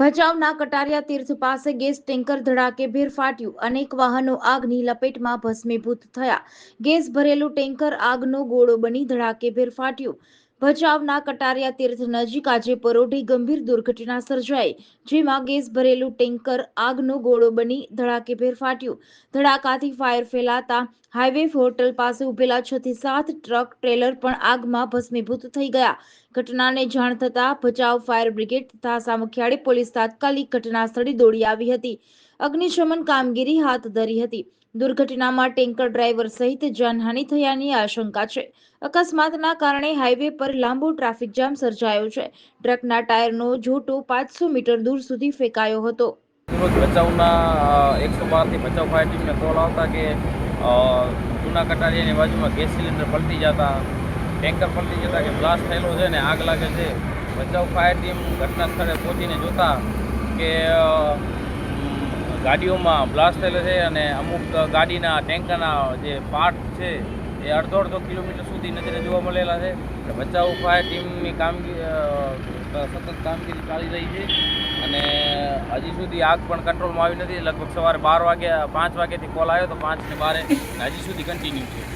ભચાઉના કટારિયા તીર્થ પાસે gas tanker ધડાકેભેર ફાટ્યું. અનેક વાહનો આગની લપેટમાં ભસ્મીભૂત થયા. ગેસ ભરેલું ટેન્કર આગનો ગોળો બની ધડાકે ભેર ફાટ્યું. ભચાઉના કટારિયા તીર્થ નજીક આજે પરોઢી ગંભીર દુર્ઘટના સર્જાઈ, જેમાં ગેસ ભરેલું ટેન્કર આગનો ગોળો બની ધડાકેભેર ફાટ્યું. ધડાકાથી ફાયર ફેલાતા હાઈવે હોટલ પાસે ઉભેલા છ થી સાત ટ્રક ટ્રેલર પણ આગમાં ભસ્મીભૂત થઈ ગયા. ઘટનાને જાણ થતાં ભચાઉ ફાયર બ્રિગેડ તથા સામખિયાળી પોલીસ તાત્કાલિક ઘટના સ્થળે દોડી આવી હતી. અગ્નિશમન કામગીરી હાથ ધરી હતી. દુર્ઘટનામાં ટેન્કર ડ્રાઈવર સહિત જાનહાનિ થયાની આશંકા છે. અકસ્માતના કારણે હાઈવે પર લાંબો ટ્રાફિક જામ સર્જાયો છે. ટ્રકના ટાયરનો જોટો પાંચસો મીટર દૂર સુધી ફેંકાયો હતો. ભચાઉના એકસો બારથી ભચાઉ ફાયર ટીમને કોલ આવતા કે જૂના કટારિયાની બાજુમાં ગેસ સિલિન્ડર પલટી જતા, ટેન્કર પલટી જતા કે બ્લાસ્ટ થયેલો છે ને આગ લાગે છે. ભચાઉ ફાયર ટીમ ઘટના સ્થળે પહોંચીને જોતા કે ગાડીઓમાં બ્લાસ્ટ થયેલો છે અને અમુક ગાડીના ટેન્કરના જે પાર્ટ છે, એ અડધો અડધો કિલોમીટર સુધી નજરે જોવા મળેલા છે. ભચાઉ ફાયર ટીમની કામગીરી સતત કામગીરી ચાલી રહી છે. અને હજી સુધી આગ પણ કંટ્રોલમાં આવી નથી. લગભગ સવારે બાર વાગ્યા, પાંચ વાગ્યાથી કોલ આવ્યો તો પાંચને બારે હજી સુધી કન્ટિન્યુ છે.